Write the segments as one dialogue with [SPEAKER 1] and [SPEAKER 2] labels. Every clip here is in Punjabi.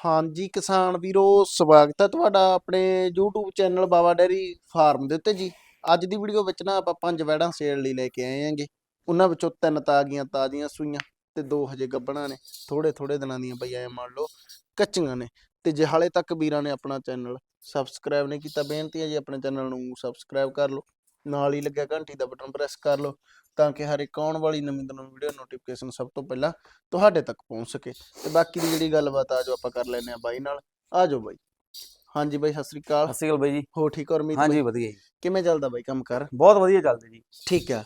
[SPEAKER 1] ਹਾਂਜੀ, ਕਿਸਾਨ ਵੀਰੋ, ਸਵਾਗਤ ਹੈ ਤੁਹਾਡਾ ਆਪਣੇ YouTube channel Baba dairy farm ਦੇ ਉੱਤੇ ਜੀ। ਅੱਜ ਦੀ ਵੀਡੀਓ ਵਿੱਚ ਨਾ ਆਪਾਂ ਪੰਜ ਵੈੜਾਂ ਸੇਲ ਲਈ ਲੈ ਕੇ ਆਏ ਆਂਗੇ ਉਹਨਾਂ ਵਿੱਚੋਂ ਤਿੰਨ ਤਾਜ਼ੀਆਂ ਤਾਜ਼ੀਆਂ ਸੂਈਆਂ ਤੇ ਦੋ ਹਜੇ ਗੱਬਣਾ ਨੇ। ਥੋੜੇ ਥੋੜੇ ਦਿਨਾਂ ਦੀਆਂ ਬਈ ਐ ਮੰਨ ਲਓ, ਕੱਚੀਆਂ ਨੇ। ਤੇ ਜੇ ਹਾਲੇ ਤੱਕ ਵੀਰਾਂ ਨੇ ਆਪਣਾ ਚੈਨਲ ਸਬਸਕ੍ਰਾਈਬ ਨਹੀਂ ਕੀਤਾ, ਬੇਨਤੀ ਹੈ ਜੀ ਆਪਣੇ ਚੈਨਲ ਨੂੰ ਸਬਸਕ੍ਰਾਈਬ ਕਰ ਲਓ। ਨਾਲ ਹੀ ਲੱਗਿਆ ਘੰਟੀ ਦਾ ਬਟਨ ਪ੍ਰੈਸ ਕਰ ਲਓ ਤਾਂ ਕਿ ਹਰ ਇੱਕ ਆਉਣ ਵਾਲੀ ਨਵੀਂ ਤੋਂ ਨਵੀਂ ਵੀਡੀਓ ਨੋਟੀਫਿਕੇਸ਼ਨ ਸਭ ਤੋਂ ਪਹਿਲਾਂ ਤੁਹਾਡੇ ਤੱਕ ਪਹੁੰਚ ਸਕੇ। ਤੇ ਬਾਕੀ ਦੀ ਜਿਹੜੀ ਗੱਲਬਾਤ ਆ ਜੋ ਆਪਾਂ ਕਰ ਲੈਨੇ ਆ ਬਾਈ ਨਾਲ। ਆ ਜਾਓ ਬਾਈ। ਹਾਂਜੀ ਬਾਈ ਸਤਿ ਸ੍ਰੀ ਅਕਾਲ।
[SPEAKER 2] ਸਤਿ ਸ਼੍ਰੀ ਅਕਾਲ ਬਾਈ ਜੀ।
[SPEAKER 1] ਹੋ ਠੀਕ ਹੋ ਰਮੀਤ
[SPEAKER 2] ਹਾਂਜੀ ਵਧੀਆ ਜੀ।
[SPEAKER 1] ਕਿਵੇਂ ਚੱਲਦਾ ਬਾਈ ਕੰਮ ਕਰ?
[SPEAKER 2] ਬਹੁਤ ਵਧੀਆ ਚੱਲਦੇ ਜੀ।
[SPEAKER 1] ਠੀਕ ਆ।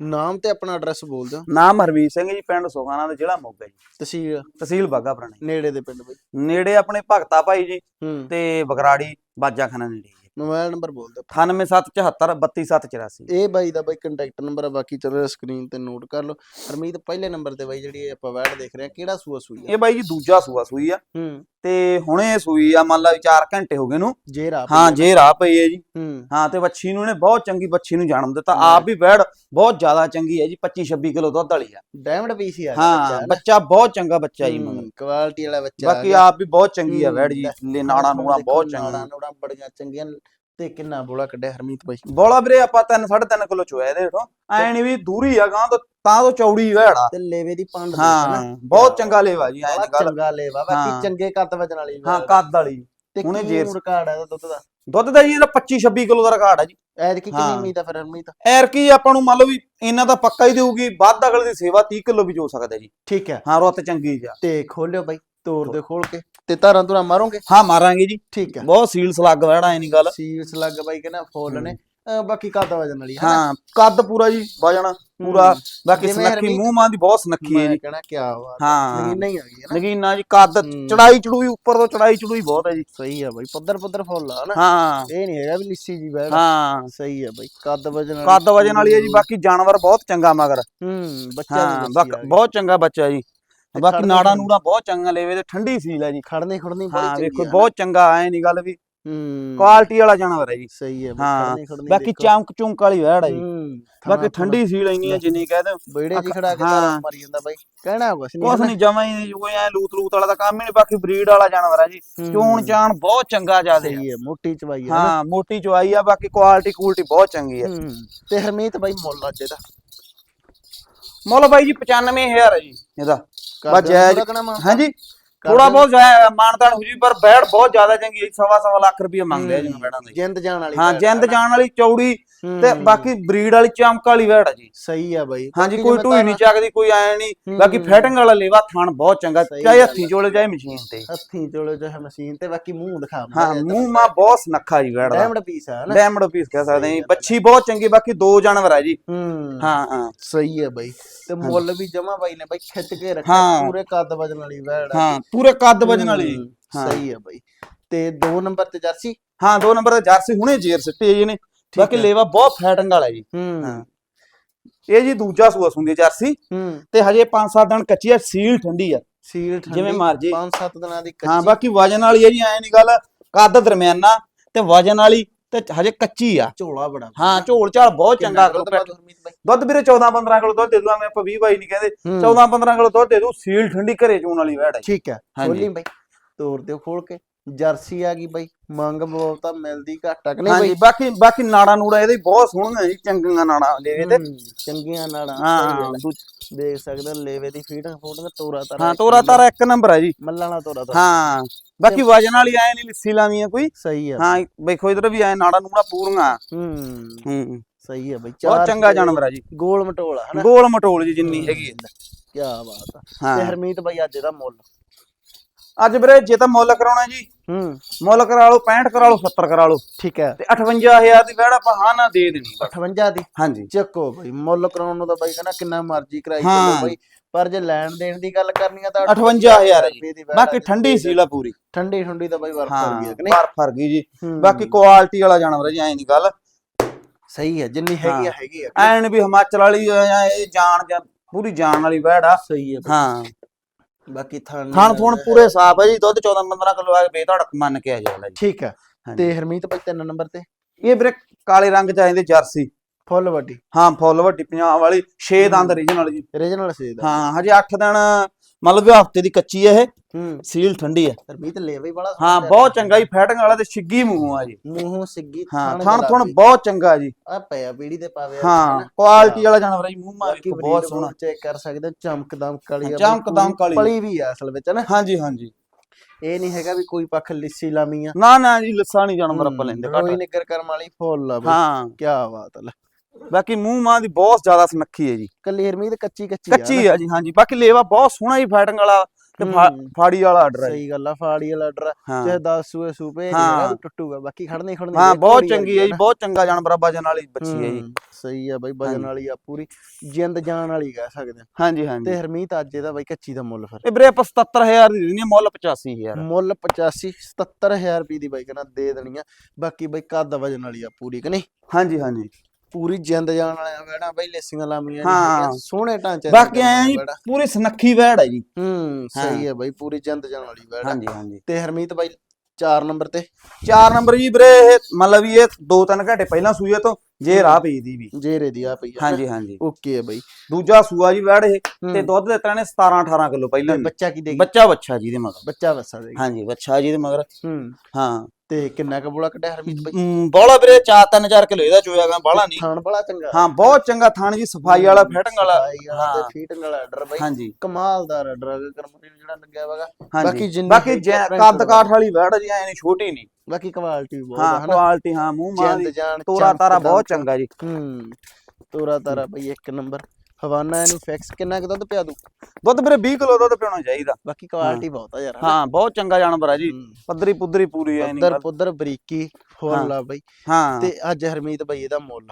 [SPEAKER 1] ਨਾਮ ਤੇ ਆਪਣਾ ਐਡਰੈਸ ਬੋਲ ਦਿਓ।
[SPEAKER 2] ਨਾਮ ਹਰਵੀਰ ਸਿੰਘ ਜੀ ਪਿੰਡ ਸੁਖਾਨਾ ਦੇ ਜ਼ਿਲ੍ਹਾ ਮੋਗਾ ਜੀ।
[SPEAKER 1] ਤਹਿਸੀਲ?
[SPEAKER 2] ਤਹਿਸੀਲ ਬਾਗਾ ਪੁਰਾਣੀ
[SPEAKER 1] ਨੇੜੇ ਦੇ ਪਿੰਡ ਬਾਈ?
[SPEAKER 2] ਨੇੜੇ ਆਪਣੇ ਭਗਤਾ ਭਾਈ ਜੀ ਤੇ ਬਗਰਾੜੀ ਬਾਜਾਖਾਨਾ ਨੇੜੇ
[SPEAKER 1] ਮੋਬਾਈਲ ਨੰਬਰ ਬੋਲ ਦਿਓ।
[SPEAKER 2] 98774 32784
[SPEAKER 1] ਇਹ ਬਾਈ ਦਾ ਬਾਈ ਕੰਟੈਕਟ ਨੰਬਰ ਆ ਬਾਕੀ ਚਲੋ ਸਕਰੀਨ ਤੇ ਨੋਟ ਕਰ ਲਓ। ਹਰਮੀਤ ਪਹਿਲੇ ਨੰਬਰ ਤੇ ਬਾਈ ਜਿਹੜੀ ਆਪਾਂ ਵੈਡ ਦੇਖ ਰਹੇ ਆ ਕਿਹੜਾ ਸੂਆ ਸੂਈ ਆ?
[SPEAKER 2] ਇਹ ਬਾਈ ਜੀ ਦੂਜਾ ਸੂਆ ਸੂਈ ਆ।
[SPEAKER 1] ਹੂੰ।
[SPEAKER 2] ਤੇ ਹੁਣੇ ਸੂਈ ਆ ਮੰਨ ਲਾ 4 ਘੰਟੇ ਹੋ ਗਏ ਨੂੰ
[SPEAKER 1] ਜੇਰਾ
[SPEAKER 2] ਹਾਂ ਜੇ ਰਾਹ ਪਈ ਹੈ ਜੀ।
[SPEAKER 1] ਹੂੰ।
[SPEAKER 2] ਤੇ ਵੱਛੀ ਨੂੰ ਨੇ ਬਹੁਤ ਚੰਗੀ ਵੱਛੀ ਨੂੰ ਜਨਮ ਦਿੱਤਾ। ਆਪ ਵੀ ਬੈੜ ਬਹੁਤ ਜ਼ਿਆਦਾ ਚੰਗੀ ਹੈ ਜੀ 25 26 ਕਿਲੋ ਦੁੱਧ ਵਾਲੀ ਆ।
[SPEAKER 1] ਡਾਇਮੰਡ ਪੀਸ ਹੀ ਆ।
[SPEAKER 2] ਹਾਂ ਬੱਚਾ ਬਹੁਤ ਚੰਗਾ ਬੱਚਾ ਜੀ ਮਗਰ।
[SPEAKER 1] ਕੁਆਲਿਟੀ ਵਾਲਾ ਬੱਚਾ
[SPEAKER 2] ਬਾਕੀ। ਆਪ ਵੀ ਬਹੁਤ ਚੰਗੀ ਆ ਬੈੜ ਜੀ। ਲੈ ਨਾੜਾ ਨੂੜਾ ਬਹੁਤ
[SPEAKER 1] ਨਾੜਾਂ
[SPEAKER 2] ਚੰਗਾ
[SPEAKER 1] ਨੂੜਾਂ ਬੜੀਆਂ ਚੰਗੀਆਂ ਤੇ ਕਿੰਨਾ ਬੋਲਾ ਕੱਢਿਆ ਹਰਮੀਤ ਬਾਈ
[SPEAKER 2] ਬੋਲਾ ਵੀਰੇ ਆਪਾਂ 3 3.5 ਕਿਲੋ ਚੋਇਆ ਇਹਦੇ ਹੇਠੋਂ। ਐ ਨਹੀਂ ਵੀ ਦੂਰੀ ਆ ਗਾਂ ਤੋਂ ਤਾਂ ਤੋਂ ਚੌੜੀ ਵਹਿੜਾ।
[SPEAKER 1] ਤੇ ਲੇਵੇ ਦੀ ਪੰਡ
[SPEAKER 2] ਹਾਂ ਬਹੁਤ ਚੰਗਾ ਲੇਵਾ ਜੀ ਐ ਗੱਲ।
[SPEAKER 1] ਚੰਗਾ ਲੇਵਾ
[SPEAKER 2] ਹਾਂ।
[SPEAKER 1] ਬਾਕੀ ਚੰਗੇ ਕੱਦ ਵਜਣ ਵਾਲੀ
[SPEAKER 2] ਹਾਂ
[SPEAKER 1] ਵੈੜ।
[SPEAKER 2] ਕੱਦ ਵਾਲੀ। ਹੁਣੇ ਜੇਰ-
[SPEAKER 1] ਰਿਕਾਰਡ ਹੈ ਇਹਦਾ ਦੁੱਧ ਦਾ?
[SPEAKER 2] ਦੁੱਧ ਦਾ ਜੀ ਇਹਦਾ 25 26 ਕਿਲੋ ਦਾ ਰਿਕਾਰਡ ਆ ਜੀ।
[SPEAKER 1] ਐਦ ਕੀ ਕਿੰਨੀ
[SPEAKER 2] ਹਾਂ।
[SPEAKER 1] ਉਮੀਦ ਆ ਫਿਰ ਹਰਮੀਤ
[SPEAKER 2] ਐਰ ਕੀ ਆਪਾਂ ਨੂੰ ਮੰਨ ਲਓ ਵੀ ਇਹਨਾਂ ਦਾ ਪੱਕਾ ਹੀ ਦੇਊਗੀ ਵੱਧ ਅਗਲੇ ਦੀ ਸੇਵਾ 30 ਕਿਲੋ ਵੀ ਜੋ ਸਕਦਾ ਜੀ।
[SPEAKER 1] ਠੀਕ ਹੈ।
[SPEAKER 2] ਹਾਂ ਰੁੱਤ ਚੰਗੀ ਜੀ
[SPEAKER 1] ਤੇ ਖੋਲਿਓ ਬਾਈ ਤੋੜ ਦੇ ਖੋਲ ਕੇ। ਤੇ ਧਾਰਾਂ ਧੁਰਾਂ ਮਾਰੋਗੇ?
[SPEAKER 2] ਹਾਂ ਮਾਰਾਂਗੇ ਜੀ।
[SPEAKER 1] ਠੀਕ ਹੈ।
[SPEAKER 2] ਬਹੁਤ ਸੀਲ ਸਲੱਗ ਵਹਿੜਾ ਐ ਨਹੀਂ ਗੱਲ।
[SPEAKER 1] ਸੀਲਸ ਲੱਗ ਬਾਈ ਕਹਿੰਦਾ ਫੁੱਲ ਨੇ। ਅਹ ਬਾਕੀ ਕੱਦ ਵਜਣ ਵਾਲੀ ਹੈ?
[SPEAKER 2] ਹਾਂ ਕੱਦ ਪੂਰਾ ਜੀ ਵਜਣਾ ਪੂਰਾ।
[SPEAKER 1] ਹੂੰ।
[SPEAKER 2] ਬਾਕੀ
[SPEAKER 1] ਜਿਵੇਂ
[SPEAKER 2] ਸੁਨੱਖੀ
[SPEAKER 1] ਹਰਮੀਤ-
[SPEAKER 2] ਮੂੰਹ ਮਾਂ ਦੀ ਬਹੁਤ ਸੁਨੱਖੀ ਹੈ
[SPEAKER 1] ਮੈਂ
[SPEAKER 2] ਜੀ।
[SPEAKER 1] ਕਹਿਣਾ ਕਿਆ ਬਾਤ
[SPEAKER 2] ਹਾਂ।
[SPEAKER 1] ਨਹੀਂ ਆ ਗਈ ਹੈ ਨਾ
[SPEAKER 2] ਨਗੀਨਾ ਜੀ ਕੱਦ
[SPEAKER 1] ਹੂੰ।
[SPEAKER 2] ਚੜਾਈ ਚੜੂਈ ਉੱਪਰ ਤੋਂ ਚੜਾਈ ਚੜੂਈ ਬਹੁਤ ਹੈ ਜੀ।
[SPEAKER 1] ਸਹੀ ਆ ਬਾਈ ਪੱਧਰ ਪੱਧਰ ਫੁੱਲ ਆ ਨਾ
[SPEAKER 2] ਹਾਂ।
[SPEAKER 1] ਇਹ ਨਹੀਂ ਹੈਗਾ ਵੀ ਲਿੱਸੀ ਜੀ ਬੈਠ
[SPEAKER 2] ਹਾਂ।
[SPEAKER 1] ਸਹੀ ਆ ਬਾਈ ਕੱਦ ਵਾਲੀ।
[SPEAKER 2] ਕੱਦ ਵਜਨ ਵਾਲੀ ਹੈ ਜੀ ਬਾਕੀ ਜਾਨਵਰ ਬਹੁਤ ਚੰਗਾ ਮਗਰ।
[SPEAKER 1] ਹੂੰ ਬੱਚਾ
[SPEAKER 2] ਹਾਂ ਬਾਕ-
[SPEAKER 1] ਆ।
[SPEAKER 2] ਬਹੁਤ ਚੰਗਾ ਬੱਚਾ ਜੀ। ਬਾਕੀ ਨਾੜਾ। ਨੂੜਾ ਬਹੁਤ ਚੰਗਾ ਲੇਵੇ ਤੇ ਠੰਡੀ ਸੀਲ ਹੈ ਜੀ।
[SPEAKER 1] ਖੜਨੀ ਖੜਨੀ
[SPEAKER 2] ਹਾਂ ਵੇਖੋ
[SPEAKER 1] ਆ
[SPEAKER 2] ਬਹੁਤ ਚੰਗਾ ਐ ਨਹੀਂ ਗੱਲ ਵੀ
[SPEAKER 1] ਹੂੰ।
[SPEAKER 2] ਕੁਆਲਿਟੀ ਵਾਲਾ ਜਾਨਵਰ ਹੈ ਜੀ।
[SPEAKER 1] ਸਹੀ ਹੈ
[SPEAKER 2] ਹਾਂ, ਬਾਕੀ। ਚਮਕ ਚੁੰਕ ਵਾਲੀ ਵਹਿੜ ਹੈ ਜੀ। ਬਾਕੀ ਠੰਡੀ ਸੀਲ ਇੰਨੀ ਹੈ ਜਿੰਨੀ ਕਹਿ ਦੋ।
[SPEAKER 1] ਬੇੜੇ ਜੀ ਖੜਾ ਕੇ। ਤਾਰਾ ਮਾਰੀ ਜਾਂਦਾ ਬਾਈ। ਕਹਿਣਾ ਕੁਛ ਨਹੀਂ
[SPEAKER 2] ਕੁਛ ਨਹੀਂ ਜਮਾ ਹੀ ਕੋਈ ਐ ਲੂਤ ਲੂਤ ਵਾਲਾ ਤਾਂ ਕੰਮ ਹੀ ਨਹੀਂ ਬਾਕੀ ਬਰੀਡ ਵਾਲਾ ਜਾਨਵਰ ਹੈ ਜੀ। ਚੋਣ ਚਾਣ ਬਹੁਤ ਚੰਗਾ ਜਿਆਦੇ
[SPEAKER 1] ਸਹੀ ਹੈ। ਮੋਟੀ ਚਵਾਈ ਹੈ
[SPEAKER 2] ਹਾਂ ਮੋਟੀ ਚਵਾਈ ਆ ਬਾਕੀ ਕੁਆਲਿਟੀ ਕੁਆਲਿਟੀ ਬਹੁਤ ਚੰਗੀ ਹੈ।
[SPEAKER 1] ਤੇ ਹਰਮੀਤ ਬਾਈ ਮੁੱਲ ਅੱਜ ਇਹਦਾ?
[SPEAKER 2] ਮੁੱਲ ਬਾਈ ਜੀ 95000 ਹੈ ਜੀ। ਇਹਦਾ। ਬਸ
[SPEAKER 1] ਮਾਨ-
[SPEAKER 2] ਹਾਂਜੀ। ਥੋੜਾ। ਬਹੁਤ ਜਾਇ- ਮਾਨਤਾਨ ਹੋ ਜੀ ਪਰ ਬੈੜ ਬਹੁਤ ਜ਼ਿਆਦਾ ਚੰਗੀ ਸਵਾ ਸਵਾ ਲੱਖ ਰੁਪਏ ਮੰਗਦੇ ਆ ਜੀ
[SPEAKER 1] ਹੂੰ,
[SPEAKER 2] ਬੈੜਾਂ ਦੇ
[SPEAKER 1] ਜਿੰਦ ਜਾਣ ਵਾਲੀ
[SPEAKER 2] ਹਾਂ ਜਿੰਦ
[SPEAKER 1] ਆ ਨਾ।
[SPEAKER 2] ਜਾਣ ਵਾਲੀ ਚੌੜੀ ਤੇ ਬਾਕੀ ਬਰੀਡ ਵਾਲੀ ਚਮਕ ਵਾਲੀ ਵੈੜ ਆ ਜੀ।
[SPEAKER 1] ਸਹੀ ਆ ਬਾਈ।
[SPEAKER 2] ਹਾਂਜੀ ਕੋਈ ਢੂਈ ਨਹੀਂ ਚੱਕਦੀ ਕੋਈ ਐ ਨਹੀਂ। ਬਾਕੀ ਫੈਟਿੰਗ ਵਾਲਾ ਲੇਵਾ ਥਣ ਬਹੁਤ ਚੰਗਾ ਚਾਹੇ ਹੱਥੀਂ ਚੋਲੇ ਚਾਹੇ ਮਸ਼ੀਨ ਤੇ।
[SPEAKER 1] ਹੱਥੀਂ ਚੋਲੇ ਜੋ ਹੈ ਮਸ਼ੀਨ ਤੇ ਬਾਕੀ ਮੂੰਹ ਦਿਖਾ
[SPEAKER 2] ਹਾਂ ਮੂੰਹ ਮਾ ਬਹੁਤ ਸੁਨੱਖਾ ਜੀ ਵੈੜ ਦਾ।
[SPEAKER 1] ਡਾਇਮੰਡ ਪੀਸ ਆ ਨਾ
[SPEAKER 2] ਡੈਮਡ ਪੀਸ ਕਹਿ ਸਕਦੇ ਹਾਂ ਬੱਚੀ ਬਹੁਤ ਚੰਗੀ ਬਾਕੀ ਦੋ ਜਾਨਵਰ ਆ ਜੀ।
[SPEAKER 1] ਹੂੰ।
[SPEAKER 2] ਹਾਂ
[SPEAKER 1] ਸਹੀ ਹੈ ਬਾਈ। ਤੇ ਮੁੱਲ ਵੀ ਜਮਾ ਬਾਈ ਨੇ ਬਾਈ ਖਿੱਚ ਕੇ ਰੱਖਿਆ। ਪੂਰੇ ਕੱਦ ਵਜਣ ਵਾਲੀ ਵੈੜ ਆ
[SPEAKER 2] ਹਾਂ ਪੂਰੇ ਕੱਦ ਵਜਨ ਵਾਲੀ।
[SPEAKER 1] ਸਹੀ ਹੈ ਬਾਈ। ਤੇ ਦੋ ਨੰਬਰ ਤੇ ਜਰਸੀ?
[SPEAKER 2] ਹਾਂ ਦੋ ਨੰਬਰ ਦਾ ਜਰਸੀ ਹੁਣੇ ਜੇਰ ਸਿੱਟੇ ਜੀ ਨੇ ਬਾਕੀ
[SPEAKER 1] ਹੈ।
[SPEAKER 2] ਲੇਵਾ ਬਹੁਤ ਫੈਟਿੰਗ ਵਾਲਾ ਜੀ।
[SPEAKER 1] ਹੂੰ।
[SPEAKER 2] ਹਾਂ। ਇਹ ਜੀ ਦੂਜਾ ਸੂਆ ਸੁੰਦੀ ਜਰਸੀ।
[SPEAKER 1] ਹੂੰ।
[SPEAKER 2] ਤੇ ਹਜੇ 5-7 ਦਿਨ ਕੱਚੀ ਆ ਸੀਲ ਠੰਡੀ ਆ
[SPEAKER 1] ਸੀਲ ਠੰਡੀ।
[SPEAKER 2] ਜਿਵੇਂ ਮਰਜ਼ੀ।
[SPEAKER 1] 5-7 ਦਿਨਾਂ ਦੀ
[SPEAKER 2] ਹਾਂ
[SPEAKER 1] ਕੱਚੀ
[SPEAKER 2] ਬਾਕੀ ਵਜਨ ਵਾਲੀ ਹੈ ਜੀ ਐ ਨਹੀਂ ਗੱਲ ਕੱਦ ਦਰਮਿਆਨਾ ਤੇ ਵਜਨ ਵਾਲੀ ਤੇ ਹਜੇ ਕੱਚੀ ਆ।
[SPEAKER 1] ਝੋਲਾ ਬੜਾ
[SPEAKER 2] ਹਾਂ ਝੋਲ ਝਾਲ ਬਹੁਤ ਚੰਗਾ ਕਰੋ
[SPEAKER 1] ਦੁੱਧ
[SPEAKER 2] ਵੀਰੇ 14-15 ਕਿਲੋ ਦੁੱਧ ਦੇ ਦੂ ਐਵੇਂ ਆਪਾਂ 20 ਬਾਈ ਨਹੀਂ ਕਹਿੰਦੇ।
[SPEAKER 1] ਹੂੰ,
[SPEAKER 2] 14-15 ਕਿਲੋ ਦੁੱਧ ਦੇ ਦੂ ਸੀਲ ਠੰਡੀ ਘਰੇ ਚੋਣ ਵਾਲੀ ਵੈੜ ਹੈ
[SPEAKER 1] ਠੀਕ ਹੈ।
[SPEAKER 2] ਹਾਂਜੀ।
[SPEAKER 1] ਖੋਲੀ ਬਾਈ। ਤੋੜ ਦਿਓ ਖੋਲ ਕੇ। ਜਰਸੀ ਆ ਗਈ ਬਾਈ ਮੰਗ ਬਹੁਤ ਤਾਂ ਮਿਲਦੀ ਘੱਟ ਆ ਕਿ ਨਹੀਂ
[SPEAKER 2] ਹਾਂਜੀ
[SPEAKER 1] ਬਾਈ?
[SPEAKER 2] ਬਾਕੀ ਬਾਕੀ ਨਾੜਾ ਨੂੜਾ ਇਹਦੇ ਬਹੁਤ ਸੋਹਣੀਆਂ ਜੀ ਚੰਗੀਆਂ ਨਾੜਾ ਲੇਵੇ ਤੇ
[SPEAKER 1] ਚੰਗੀਆਂ ਨਾੜਾਂ
[SPEAKER 2] ਹਾਂ
[SPEAKER 1] ਗੱਲ।
[SPEAKER 2] ਦੂ-
[SPEAKER 1] ਦੇਖ ਸਕਦੇ ਹੋ ਲੇਵੇ ਦੀ ਫੀਟ ਫੋਟ ਦਾ ਤੋਰਾ ਤਾਰਾ
[SPEAKER 2] ਹਾਂ ਤੋਰਾ। ਤਾਰਾ ਇੱਕ ਨੰਬਰ ਹੈ ਜੀ।
[SPEAKER 1] ਮੱਲਾਂ ਵਾਲਾ ਤੋਰਾ ਤਾਰਾ।
[SPEAKER 2] ਹਾਂ ਬਾਕੀ ਵਜਨ ਵਾਲੀ ਐ ਨਹੀਂ ਲਿੱਸੀ ਲਾਵੀਂ ਆ ਕੋਈ।
[SPEAKER 1] ਸਹੀ ਆ।
[SPEAKER 2] ਹਾਂ ਵੇਖੋ ਇਧਰ ਵੀ ਐ ਨਾੜਾ ਨੂੜਾ ਪੂਰੀਆਂ।
[SPEAKER 1] ਹੂੰ।
[SPEAKER 2] ਹੂੰ।
[SPEAKER 1] ਸਹੀ ਆ ਬਾਈ
[SPEAKER 2] ਬਹੁਤ ਚੰਗਾ ਜਾਨਵਰ ਆ ਜੀ।
[SPEAKER 1] ਗੋਲ ਮਟੋਲਾ ਹਨਾ?
[SPEAKER 2] ਗੋਲ ਮਟੋਲ ਜੀ ਜਿੰਨੀ ਹੈਗੀ ਹੈ।
[SPEAKER 1] ਕੀ ਬਾਤ ਆ। ਤੇ
[SPEAKER 2] ਹਾਂ
[SPEAKER 1] ਹਰਮੀਤ ਬਾਈ ਅੱਜ ਇਹਦਾ ਮੁੱਲ।
[SPEAKER 2] ਅੱਜ ਵੀਰੇ ਜੇ ਤਾਂ ਮੁੱਲ ਕਰਾਉਣਾ ਜੀ।
[SPEAKER 1] ਹੂੰ।
[SPEAKER 2] ਮੁੱਲ ਕਰਾ ਲਓ 65 ਕਰਾ ਲਓ 70 ਕਰਾ ਲਓ।
[SPEAKER 1] ਠੀਕ ਹੈ।
[SPEAKER 2] ਤੇ 58000 ਦੀ ਵੈੜ ਆਪਾਂ ਹਾਂ ਨਾ ਦੇ ਦੇਣੀ ਬਸ।
[SPEAKER 1] 58 ਦੀ?
[SPEAKER 2] ਹਾਂਜੀ।
[SPEAKER 1] ਚੱਕੋ ਬਾਈ ਮੁੱਲ ਕਰਾਉਣ ਨੂੰ ਤਾਂ ਬਾਈ ਕਹਿੰਦਾ ਕਿੰਨਾ ਮਰਜ਼ੀ ਕਰਾਈ। ਚੱਲੋ ਬਾਈ। ਪਰ ਜੇ ਲੈਣ ਦੇਣ ਦੀ ਗੱਲ ਕਰਨੀ ਆ ਤਾਂ
[SPEAKER 2] 58000 ਹੈ
[SPEAKER 1] ਰੁਪਏ
[SPEAKER 2] ਜੀ ਬਾਕੀ ਠੰਡੀ। ਸੀਲ ਪੂਰੀ।
[SPEAKER 1] ਠੰਡੀ ਠੰਡੀ ਤਾਂ ਬਾਈ ਵਰਕ
[SPEAKER 2] ਹਾਂ
[SPEAKER 1] ਕਰ ਗਈ ਹੈ ਕਿ ਨਹੀਂ?
[SPEAKER 2] ਪਰ ਫਰ ਗਈ ਜੀ। ਬਾਕੀ ਕੁਆਲਿਟੀ ਵਾਲਾ ਜਾਨਵਰ ਹੈ ਜੀ ਐ ਨਹੀਂ ਗੱਲ।
[SPEAKER 1] ਸਹੀ ਹੈ ਜਿੰਨੀ ਹੈਗੀ ਆ। ਹੈਗੀ ਆ।
[SPEAKER 2] ਐਨ ਵੀ ਹਿਮਾਚਲ ਵਾਲੀ ਇਹ ਜਾਨ ਜਾਂ ਪੂਰੀ ਜਾਨ ਵਾਲੀ ਵੈੜ ਆ।
[SPEAKER 1] ਸਹੀ ਹੈ।
[SPEAKER 2] ਹਾਂ।
[SPEAKER 1] ਬਾਕੀ ਥਣ
[SPEAKER 2] ਥਣ ਥੁਣ ਪੂਰੇ ਸਾਫ਼ ਹੈ ਜੀ ਦੁੱਧ 14 15 ਕਿਲੋ ਆ ਕੇ ਬੇਧੜਕ ਮੰਨ ਕੇ ਆ ਜਾਂਦਾ ਜੀ।
[SPEAKER 1] ਠੀਕ ਹੈ। ਤੇ ਹਰਮੀਤ ਬਾਈ ਤਿੰਨ ਨੰਬਰ ਤੇ।
[SPEAKER 2] ਇਹ ਵੀਰੇ ਕਾਲੇ ਰੰਗ ਚ ਆਉਂਦੇ ਜਰਸੀ।
[SPEAKER 1] ਫੁੱਲ ਵੱਡੀ।
[SPEAKER 2] ਹਾਂ ਫੁੱਲ ਵੱਡੀ ਪੰਜਾਬ ਵਾਲੀ 6 ਦੰਦ ਰੀਜਨਲ ਜੀ।
[SPEAKER 1] ਰੀਜਨਲ ਸੀ ਦਾ
[SPEAKER 2] ਹਾਂ ਹਜੇ 8 ਦਿਨ ਮਤਲਬ ਵੀ ਹਫ਼ਤੇ ਦੀ ਕੱਚੀ ਹੈ ਇਹ।
[SPEAKER 1] ਹੂੰ।
[SPEAKER 2] ਸੀਲ ਠੰਡੀ ਹੈ
[SPEAKER 1] ਹਰਮੀਤ ਲੇਵਾ ਹੀ ਬੜਾ
[SPEAKER 2] ਹਾਂ। ਬਹੁਤ ਚੰਗਾ ਜੀ ਫੈਟਿੰਗ ਵਾਲਾ ਤੇ ਛਿੱਗੀ ਮੂੰਹ ਆ ਜੀ।
[SPEAKER 1] ਮੂੰਹੋਂ ਸਿੱਗੀ
[SPEAKER 2] ਹਾਂ ਥਣ ਥਣ ਬਹੁਤ ਚੰਗਾ ਜੀ।
[SPEAKER 1] ਆ ਪਿਆ ਪੀੜੀ ਤੇ ਪਾਵੇ
[SPEAKER 2] ਹਾਂ ਕੁਆਲਿਟੀ ਵਾਲਾ ਜਾਨਵਰ ਜੀ ਮੂੰਹ ਮਾ
[SPEAKER 1] ਬਾਕੀ
[SPEAKER 2] ਵੇਖੋ ਬਹੁਤ ਸੋਹਣਾ।
[SPEAKER 1] ਚੈੱਕ ਕਰ ਸਕਦੇ ਹੋ ਚਮਕਦਮ ਕਾਲੀ ਆ
[SPEAKER 2] ਚਮਕਦਮ ਕਾਲੀ।
[SPEAKER 1] ਪਲੀ ਵੀ ਆ ਅਸਲ ਵਿੱਚ ਨਾ?
[SPEAKER 2] ਹਾਂਜੀ ਹਾਂਜੀ।
[SPEAKER 1] ਇਹ ਨਹੀਂ ਹੈਗਾ ਵੀ ਕੋਈ ਪੱਖ ਲਿੱਸੀ ਲਾਮੀ ਆ।
[SPEAKER 2] ਨਾ ਨਾ ਜੀ ਲੱਸਾ ਨਹੀਂ ਜਾਨਵਰ ਆਪਾਂ ਲੈਂਦੇ ਘੱਟ।
[SPEAKER 1] ਨਿੱਗਰ ਕਰਮ ਵਾਲੀ ਫੁੱਲ ਆ ਬਈ।
[SPEAKER 2] ਹਾਂ।
[SPEAKER 1] ਕੀ ਬਾਤ ਆ ਲੈ।
[SPEAKER 2] ਬਾਕੀ ਮੂੰਹ ਮਾਂ ਦੀ ਬਹੁਤ ਜ਼ਿਆਦਾ ਸੁਨੱਖੀ ਹੈ ਜੀ।
[SPEAKER 1] ਕੱਲੀ ਹਰਮੀਤ ਕੱਚੀ ਕੱਚੀ ਆ
[SPEAKER 2] ਕੱਚੀ ਆ ਜੀ ਹਾਂਜੀ। ਬਾਕੀ ਲੇਵਾ ਬਹੁਤ ਸੋਹਣਾ ਜੀ ਫੈਟਿੰਗ ਵਾਲਾ ਤੇ
[SPEAKER 1] ਹੂੰ।
[SPEAKER 2] ਫਾੜੀ ਵਾਲਾ ਆਰਡਰ ਹੈ।
[SPEAKER 1] ਸਹੀ ਗੱਲ ਆ ਫਾੜੀ ਵਾਲਾ ਆਰਡਰ
[SPEAKER 2] ਹਾਂ।
[SPEAKER 1] ਚਾਹੇ 10 ਸੂਏ ਸੂਪੇ
[SPEAKER 2] ਹਾਂ।
[SPEAKER 1] ਵੀ ਟੁੱਟੂਗਾ। ਬਾਕੀ ਖੜਨੇ ਹੀ ਖੜਨੇ
[SPEAKER 2] ਹਾਂ ਬਹੁਤ ਚੰਗੀ ਹੈ ਜੀ। ਬਹੁਤ ਚੰਗਾ ਜਾਨਵਰ ਆ ਵਜਨ ਵਾਲੀ ਬੱਚੀ ਹੈ ਜੀ।
[SPEAKER 1] ਹੂੰ, ਸਹੀ ਆ ਬਾਈ ਵਜਨ। ਵਾਲੀ ਆ ਪੂਰੀ। ਜਿੰਦ ਜਾਨ ਵਾਲੀ ਕਹਿ ਸਕਦੇ ਆ।
[SPEAKER 2] ਹਾਂਜੀ ਹਾਂਜੀ।
[SPEAKER 1] ਤੇ ਹਰਮੀਤ ਅੱਜ ਇਹਦਾ ਬਾਈ ਕੱਚੀ ਦਾ ਮੁੱਲ ਫਿਰ।
[SPEAKER 2] ਇਹ ਵੀਰੇ ਆਪਾਂ 77000 ਦੀ ਦੇਣੀ ਹੈ ਮੁੱਲ 85000
[SPEAKER 1] ਮੁੱਲ 85 77000 ਰੁਪਏ ਦੀ ਬਾਈ ਕਹਿੰਦਾ ਦੇ ਦੇਣੀ ਆ। ਬਾਕੀ ਬਾਈ ਕੱਦ ਵਜਨ ਵਾਲੀ ਆ ਪੂਰੀ ਕਿ ਨਹੀਂ?
[SPEAKER 2] ਹਾਂਜੀ ਹਾਂਜੀ।
[SPEAKER 1] ਪੂਰੀ ਜਿੰਦ ਜਾਨ ਵਾਲਿਆ ਬੈਣਾ ਬਾਈ ਲੇਸੀਆਂ ਲਾਮੀਆਂ ਨੀ
[SPEAKER 2] ਹਾਂ।
[SPEAKER 1] ਸੋਹਣੇ ਢਾਂਚੇ
[SPEAKER 2] ਬਾਕੀ ਐ ਜੀ
[SPEAKER 1] ਬੈੜਾ।
[SPEAKER 2] ਪੂਰੀ ਸੁਨੱਖੀ ਵੈੜ ਹੈ ਜੀ।
[SPEAKER 1] ਹੂੰ। ਸਹੀ ਹੈ। ਬਾਈ ਪੂਰੀ ਜਿੰਦ ਜਾਨ ਵਾਲੀ ਬੈੜਾ
[SPEAKER 2] ਹਾਂਜੀ ਹਾਂਜੀ।
[SPEAKER 1] ਤੇ ਹਰਮੀਤ ਬਾਈ 4 ਨੰਬਰ ਤੇ?
[SPEAKER 2] 4 ਨੰਬਰ ਜੀ ਵੀਰੇ ਇਹ ਮਤਲਬ ਵੀ ਇਹ 2-3 ਘੰਟੇ ਪਹਿਲਾਂ ਸੂਏ ਤੋਂ ਜੇ ਰਾਹ ਪਈ ਦੀ ਵੀ।
[SPEAKER 1] ਜੇਰੇ ਦੀ ਆ ਪਈ ਆ।
[SPEAKER 2] ਹਾਂਜੀ ਹਾਂਜੀ।
[SPEAKER 1] ਓਕੇ ਹੈ ਬਾਈ।
[SPEAKER 2] ਦੂਜਾ ਸੂਆ ਜੀ ਵੈੜ ਇਹ ਤੇ। ਦੁੱਧ ਦਿੱਤਾ ਨੇ 17-18 ਕਿਲੋ ਪਹਿਲਾਂ ਹੀ।
[SPEAKER 1] ਬੱਚਾ ਕੀ ਦੇਗੀ
[SPEAKER 2] ਬੱਚਾ ਬੱਚਾ ਜੀ ਦੇ ਮਗਰ।
[SPEAKER 1] ਬੱਚਾ ਵਸਾ ਦੇਗੀ
[SPEAKER 2] ਹਾਂਜੀ ਬੱਚਾ ਜੀ ਦੇ ਮਗਰ।
[SPEAKER 1] ਹੂੰ।
[SPEAKER 2] ਹਾਂ।
[SPEAKER 1] ਤੇ ਕਿੰਨਾ ਕ ਬੋਲਾ ਕੱਢਿਆ ਹਰਮੀਤ ਬਾਈ?
[SPEAKER 2] ਬੋਲਾ ਵੀਰੇ 4-3000 ਕਿਲੋ ਇਹਦਾ ਚੋਇਆਗਾ ਬਾਲਾ ਨਹੀਂ।
[SPEAKER 1] ਥਾਣ ਬੜਾ ਚੰਗਾ।
[SPEAKER 2] ਹਾਂ ਬਹੁਤ ਚੰਗਾ ਥਾਣ ਜੀ ਸਫ਼ਾਈ ਵਾਲਾ ਫਿਟਿੰਗ ਵਾਲਾ। ਹਾਂ।
[SPEAKER 1] ਫੀਟਿੰਗ ਵਾਲਾ ਆਰਡਰ ਬਾਈ।
[SPEAKER 2] ਹਾਂਜੀ।
[SPEAKER 1] ਕਮਾਲਦਾਰ ਆਰਡਰ ਹੈ ਕਰਮਰੀ ਜਿਹੜਾ ਲੱਗਿਆ ਵਾਗਾ
[SPEAKER 2] ਹਾਂਜੀ।
[SPEAKER 1] ਬਾਕੀ ਜਿੰਨੀ
[SPEAKER 2] ਬਾਕੀ
[SPEAKER 1] ਹੈਗੀ
[SPEAKER 2] ਕੱਦ। ਕਾਠ ਵਾਲੀ ਵੈੜ ਜੀ ਐ ਨਹੀਂ ਛੋਟੀ ਨਹੀਂ
[SPEAKER 1] ਬਾਕੀ ਕੁਆਲਿਟੀ ਬਹੁਤ
[SPEAKER 2] ਹਾਂ ਕੁਆਲਿਟੀ ਹਾਂ ਮੂੰਹ ਮਾਂ
[SPEAKER 1] ਜਿੰਦ
[SPEAKER 2] ਦੀ
[SPEAKER 1] ਜਾਨ
[SPEAKER 2] ਤੋਰਾ ਤਾਰਾ ਬਹੁਤ ਚੰਗਾ ਜੀ।
[SPEAKER 1] ਹੂੰ ਤੋਰਾ ਤਾਰਾ ਬਈ ਇੱਕ ਨੰਬਰ। ਹਵਾਨਾ ਇਹਨੂੰ ਫਿਕਸ ਕਿੰਨਾ ਕੁ ਦੁੱਧ ਪਿਆ ਦੂ
[SPEAKER 2] ਦੁੱਧ ਵੀਰੇ 20 ਕਿਲੋ ਦੁੱਧ ਪਿਉਣਾ ਚਾਹੀਦਾ।
[SPEAKER 1] ਬਾਕੀ ਕੁਆਲਿਟੀ ਬਹੁਤ ਆ ਯਾਰ?
[SPEAKER 2] ਹਾਂ ਬਹੁਤ ਚੰਗਾ ਜਾਨਵਰ ਆ ਜੀ। ਪੱਧਰੀ ਪੁੱਧਰੀ ਪੂਰੀ ਐ ਨਹੀਂ
[SPEAKER 1] ਪੁੱਦਰ ਪੁੱਦਰ ਬਰੀਕੀ ਫੁੱਲ
[SPEAKER 2] ਹਾਂ।
[SPEAKER 1] ਆ ਬਈ।
[SPEAKER 2] ਹਾਂ।
[SPEAKER 1] ਤੇ ਅੱਜ ਹਰਮੀਤ ਬਈ ਇਹਦਾ ਮੁੱਲ।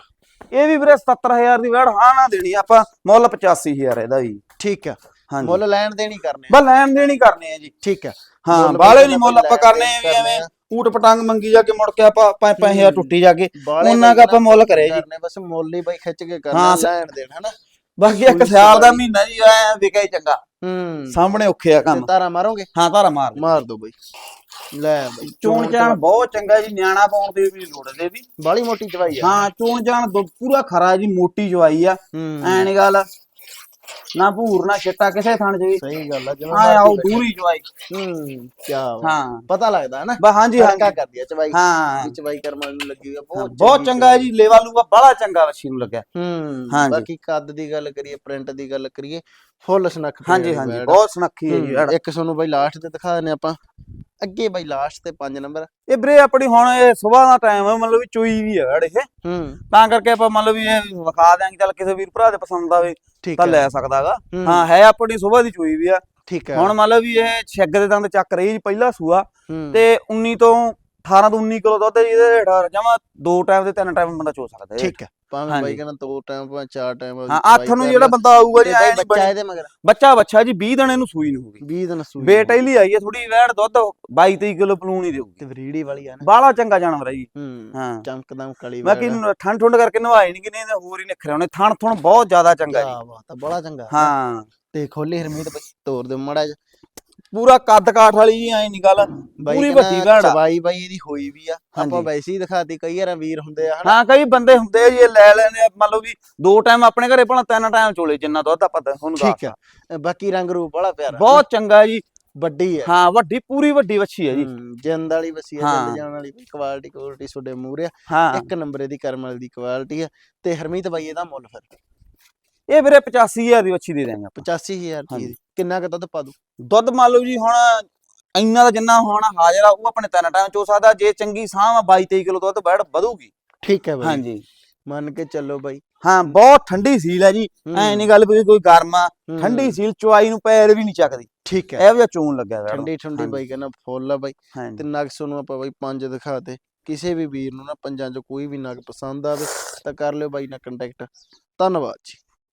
[SPEAKER 2] ਇਹ ਵੀ ਵੀਰੇ 77000 ਦੀ ਵੈੜ ਹਾਂ ਨਾ ਦੇਣੀ ਆਪਾਂ ਮੁੱਲ 85000 ਇਹਦਾ ਵੀ।
[SPEAKER 1] ਠੀਕ ਆ।
[SPEAKER 2] ਹਾਂਜੀ।
[SPEAKER 1] ਮੁੱਲ ਲੈਣ ਦੇਣੀ ਕਰਨੇ ਆ।
[SPEAKER 2] ਬਸ ਲੈਣ ਦੇਣੀ ਕਰਨੀ ਹੈ ਜੀ।
[SPEAKER 1] ਠੀਕ ਆ।
[SPEAKER 2] ਹਾਂ ਬਾਲੇ ਨਹੀਂ ਮੁੱਲ ਆਪਾਂ ਕਰਨੇ
[SPEAKER 1] ਦੇਣ
[SPEAKER 2] ਵੀ ਐਵੇਂ
[SPEAKER 1] ਆ।
[SPEAKER 2] ਊਟ ਪਟੰਗ ਮੰਗੀ ਜਾ ਕੇ ਮੁੜ ਕੇ ਆਪਾਂ ਹਜ਼ਾਰ। ਟੁੱਟੀ ਜਾ ਕੇ। ਉਹਨਾਂ ਕਾ ਆਪਾਂ ਮੁੱਲ ਕਰੇ ਜੀ।
[SPEAKER 1] ਕਰਨੇ ਬਸ ਮੁੱਲ ਹੀ ਬਈ ਖਿੱਚ ਕੇ ਕਰਨਾ ਲੈਣ ਦੇਣ ਹਨਾ?
[SPEAKER 2] ਬਾਕੀ ਇੱਕ ਸਿਆਲ ਦਾ ਮਹੀਨਾ ਜੀ ਐ ਵਿਕੇ ਹੀ ਚੰਗਾ।
[SPEAKER 1] ਹੂੰ।
[SPEAKER 2] ਸਾਹਮਣੇ ਔਖੇ ਆ ਕੰਮ।
[SPEAKER 1] ਤਾਰਾ ਮਾਰੋਗੇ?
[SPEAKER 2] ਹਾਂ ਧਾਰਾ ਮਾਰ।
[SPEAKER 1] ਮਾਰ ਦੋ ਬਈ। ਲੈ ਬਈ
[SPEAKER 2] ਚੋਣ ਜਾਣ ਬਹੁਤ ਚੰਗਾ ਜੀ ਨਿਆਣਾ ਪਾਉਣ ਦੀ ਵੀ ਲੋੜ ਦੇ ਵੀ
[SPEAKER 1] ਬਾਲੀ ਮੋਟੀ ਚਵਾਈ ਆ।
[SPEAKER 2] ਹਾਂ ਚੋਣ ਜਾਣ ਦੋ ਪੂਰਾ ਖਰਾ ਜੀ ਮੋਟੀ ਜਵਾਈ ਆ। ਐ ਨੀ ਗੱਲ। ਨਾ ਭੂਰ ਨਾ ਛਿੱਟਾ ਕਿਸੇ ਥਾਂ 'ਚ ਵੀ।
[SPEAKER 1] ਸਹੀ ਗੱਲ ਆ ਜਿਵੇਂ
[SPEAKER 2] ਆ ਆਓ
[SPEAKER 1] ਮਰਜ਼ੀ
[SPEAKER 2] ਦੂਰੀ ਜਵਾਈ।
[SPEAKER 1] ਹੂੰ ਕੀ
[SPEAKER 2] ਹਾਂ।
[SPEAKER 1] ਪਤਾ ਲੱਗਦਾ ਹੈ ਨਾ?
[SPEAKER 2] ਬਾ ਹਾਂਜੀ
[SPEAKER 1] ਹਲਕਾ
[SPEAKER 2] ਹਾਂਜੀ।
[SPEAKER 1] ਕਰਦੀ ਆ ਚਵਾਈ।
[SPEAKER 2] ਹਾਂ।
[SPEAKER 1] ਚਵਾਈ ਕਰਮ ਨੂੰ ਲੱਗੀ ਹੋਈ ਆ ਬਹੁਤ
[SPEAKER 2] ਬਹੁਤ
[SPEAKER 1] ਚੰਗੀ
[SPEAKER 2] ਹੈ ਜੀ ਲੇਵਾ ਲੂਗਾ ਬੜਾ ਚੰਗਾ ਵੱਛੀ ਨੂੰ ਲੱਗਿਆ।
[SPEAKER 1] ਹੂੰ
[SPEAKER 2] ਹਾਂਜੀ।
[SPEAKER 1] ਬਾਕੀ ਕੱਦ ਦੀ ਗੱਲ ਕਰੀਏ ਪ੍ਰਿੰਟ ਦੀ ਗੱਲ ਕਰੀਏ ਫੁੱਲ ਸਨੱਖ
[SPEAKER 2] ਹਾਂਜੀ ਹਾਂਜੀ
[SPEAKER 1] ਬੈੜ।
[SPEAKER 2] ਬਹੁਤ ਸੁਨੱਖੀ ਹੈ ਜੀ
[SPEAKER 1] ਹੂੰ। ਇੱਕ ਤੁਹਾਨੂੰ ਬਈ ਲਾਸਟ ਤੇ ਦਿਖਾ ਦਿੰਨੇ ਆਪਾਂ। ਅੱਗੇ ਬਈ ਲਾਸਟ ਤੇ 5 ਨੰਬਰ
[SPEAKER 2] ਇਹ ਵੀਰੇ ਆਪਣੀ ਹੁਣ ਇਹ ਸਵੇਰ ਦਾ ਟਾਈਮ ਹੈ ਮਤਲਬ ਵੀ ਚੋਈ ਵੀ ਹੈ ਵੈੜ ਇਹ।
[SPEAKER 1] ਹੂੰ।
[SPEAKER 2] ਤਾਂ ਕਰਕੇ ਆਪਾਂ ਮਤਲਬ ਵੀ ਇਹ ਵਿਖਾ ਦਿਆਂਗੇ ਚੱਲ ਕਿਸੇ ਵੀਰ ਭਰਾ ਦੇ ਪਸੰਦ ਆਵੇ
[SPEAKER 1] ਠੀਕ
[SPEAKER 2] ਤਾਂ
[SPEAKER 1] ਹੈ।
[SPEAKER 2] ਲੈ ਸਕਦਾਗਾ।
[SPEAKER 1] ਹੂੰ,
[SPEAKER 2] ਹਾਂ ਹੈ ਆਪਣੀ ਸਵੇਰ ਦੀ ਚੋਈ ਵੀ ਆ।
[SPEAKER 1] ਠੀਕ ਹੈ।
[SPEAKER 2] ਹੁਣ ਮਤਲਬ ਵੀ ਇਹ ਛੱਗ ਦੇ ਦੰਦ ਚੱਕ ਰਹੀ ਜੀ ਪਹਿਲਾ ਸੂਆ।
[SPEAKER 1] ਹੂੰ,
[SPEAKER 2] ਤੇ 19 ਤੋਂ 18 ਤੋਂ 19 ਕਿਲੋ ਦੁੱਧ ਇਹਦੇ ਹੇਠਾਂ ਜਮਾ ਦੋ ਟਾਈਮ ਦੇ ਤਿੰਨ ਟਾਈਮ ਬੰਦਾ ਚੋ ਸਕਦਾ ਹੈ
[SPEAKER 1] ਠੀਕ ਹੈ। ਭਾਵੇਂ
[SPEAKER 2] ਹਾਂਜੀ।
[SPEAKER 1] ਬਾਈ ਕਹਿੰਦਾ ਦੋ ਟਾਈਮ ਭਾਵੇਂ ਚਾਰ ਟਾਈਮ
[SPEAKER 2] ਹਾਂ ਅੱਠ ਨੂੰ ਜਿਹੜਾ ਬੰਦਾ ਆਊਗਾ ਜੀ ਐਂ ਨੀ
[SPEAKER 1] ਬੱਚਾ
[SPEAKER 2] ਬਣੀ-
[SPEAKER 1] ਇਹਦੇ ਮਗਰ।
[SPEAKER 2] ਬੱਚਾ ਬੱਚਾ ਜੀ 20 ਦਿਨ ਇਹਨੂੰ ਸੂਈ ਨੂੰ ਹੋਗੀ
[SPEAKER 1] 20 ਦਿਨ ਸੂਈ
[SPEAKER 2] ਬੇਟੇ ਲਈ ਆਈ ਹੈ ਥੋੜੀ ਵੈੜ ਦੁੱਧ 22 23 ਕਿਲੋ ਪਲੂਣ ਹੀ ਦੇਊਗੀ।
[SPEAKER 1] ਤੇ ਵਰੀੜੀ ਵਾਲੀ ਆ ਨਾ।
[SPEAKER 2] ਬਾਲਾ ਚੰਗਾ ਜਾਨਵਰ ਹੈ ਜੀ।
[SPEAKER 1] ਹੂੰ
[SPEAKER 2] ਹਾਂ।
[SPEAKER 1] ਚਮਕਦਮ ਕਲੀ
[SPEAKER 2] ਬਾਕੀ ਠੰਡ ਠੁੰਡ ਕਰਕੇ ਨਵਾਏ ਨਹੀਂ ਕਿ ਨਹੀਂ ਤੇ ਹੋਰ ਹੀ ਨਿਖਰੇ ਹੋਣੇ। ਥਣ ਥਣ ਬਹੁਤ ਜ਼ਿਆਦਾ ਚੰਗਾ ਜੀ।
[SPEAKER 1] ਆ ਬਾਤ ਆ ਬੜਾ ਚੰਗਾ।
[SPEAKER 2] ਹਾਂ।
[SPEAKER 1] ਤੇ ਖੋਲੀ ਹਰਮੀਤ ਬਈ ਤੋਰ ਦੇ ਮੜਾ ਜਾ
[SPEAKER 2] ਪੂਰਾ ਕੱਦ ਕਾਠ ਵਾਲੀ ਜੀ ਐ ਨਹੀਂ ਗੱਲ।
[SPEAKER 1] ਬਾਈ
[SPEAKER 2] ਪੂਰੀ ਵੱਡੀ ਭੈਣ ਆ।
[SPEAKER 1] ਚਵਾਈ ਬਾਈ ਇਹਦੀ ਹੋਈ ਵੀ ਆ। ਆਪਾਂ। ਵੈਸੇ ਹੀ ਦਿਖਾਤੀ ਕਈ ਵਾਰ ਵੀਰ ਹੁੰਦੇ ਆ
[SPEAKER 2] ਹਾਂ ਕਈ ਬੰਦੇ ਹੁੰਦੇ ਜੀ ਲੈ ਆ। ਮੰਨ ਲਓ ਵੀ ਦੋ ਟਾਈਮ ਆਪਣੇ ਘਰੇ ਭਲਾ ਤਿੰਨ ਟਾਈਮ ਚੋਲੇ ਜਿੰਨਾ ਦੁੱਧ ਆਪਾਂ ਤੁਹਾਨੂੰ
[SPEAKER 1] ਠੀਕ
[SPEAKER 2] ਦੱਸ
[SPEAKER 1] ਆ। ਬਾਕੀ ਰੰਗ ਰੂਪ ਬੜਾ ਪਿਆਰਾ।
[SPEAKER 2] ਬਹੁਤ ਚੰਗਾ ਜੀ।
[SPEAKER 1] ਵੱਡੀ ਹੈ
[SPEAKER 2] ਹਾਂ ਵੱਡੀ ਪੂਰੀ ਵੱਡੀ ਵੱਛੀ ਹੈ ਜੀ।
[SPEAKER 1] ਜਿੰਦ ਵਾਲੀ ਆ
[SPEAKER 2] ਹਾਂ।
[SPEAKER 1] ਜਿੰਦ ਜਾਣ ਵਾਲੀ। ਕੁਆਲਿਟੀ ਕੁਆਲਿਟੀ ਤੁਹਾਡੇ ਮੂਹਰੇ ਆ।
[SPEAKER 2] ਹਾਂ।
[SPEAKER 1] ਇੱਕ ਨੰਬਰ ਇਹਦੀ ਕਰਮ ਵਾਲੀ ਦੀ ਕੁਆਲਿਟੀ ਆ। ਤੇ ਹਰਮੀਤ ਬਾਈ ਇਹਦਾ ਮੁੱਲ ਫਿਰ?
[SPEAKER 2] ਇਹ ਵੀਰੇ 85000 ਦੀ ਵੱਛੀ ਦੇ ਦੇਵਾਂਗੇ ਆਪਾਂ।
[SPEAKER 1] 85000 ਰੁਪਏ
[SPEAKER 2] ਹਾਂਜੀ।
[SPEAKER 1] ਦੀ ਕਿੰਨਾ ਕੁ ਦੁੱਧ ਪਾ ਦੂ
[SPEAKER 2] ਦੁੱਧ ਮੰਨ ਲਓ ਜੀ ਹੁਣ ਇੰਨਾ ਦਾ ਜਿੰਨਾ ਹੁਣ ਹਾਜ਼ਰ ਆ ਉਹ ਆਪਣੇ ਤਿੰਨ ਟਾਈਮ ਚੋ ਸਕਦਾ ਜੇ ਚੰਗੀ ਸਾਹ 22 23 ਕਿਲੋ ਦੁੱਧ ਬੈੜ ਵਧੂਗੀ।
[SPEAKER 1] ਠੀਕ ਹੈ ਬਾਈ।
[SPEAKER 2] ਹਾਂਜੀ।
[SPEAKER 1] ਮੰਨ ਕੇ ਚੱਲੋ ਬਾਈ।
[SPEAKER 2] ਹਾਂ ਬਹੁਤ ਠੰਡੀ ਸੀਲ ਹੈ ਜੀ। ਐ ਨਹੀਂ ਗੱਲ ਵੀ ਕੋਈ ਗਰਮ ਆ ਠੰਡੀ ਸੀਲ ਚੁਆਈ ਨੂੰ ਪੈਰ ਵੀ ਨਹੀਂ ਚੱਕਦੀ।
[SPEAKER 1] ਠੀਕ ਹੈ।
[SPEAKER 2] ਇਹੋ ਜਿਹਾ ਚੂਨ ਲੱਗਿਆ ਵੈੜ।
[SPEAKER 1] ਠੰਡੀ ਠੰਡੀ। ਬਾਈ ਕਹਿੰਦਾ ਫੁੱਲ ਆ ਬਾਈ। ਤੇ ਨਗ ਨੂੰ ਆਪਾਂ ਬਾਈ ਪੰਜ ਦਿਖਾਤੇ ਕਿਸੇ ਵੀ ਵੀਰ ਨੂੰ ਨਾ ਪੰਜਾਂ ਚੋਂ ਕੋਈ ਵੀ ਨਗ ਪਸੰਦ ਆਵੇ ਤਾਂ ਕਰ ਲਿਓ ਬਾਈ ਨਾਲ ਕੰਟੈਕਟ ਧੰਨਵਾਦ ਜੀ।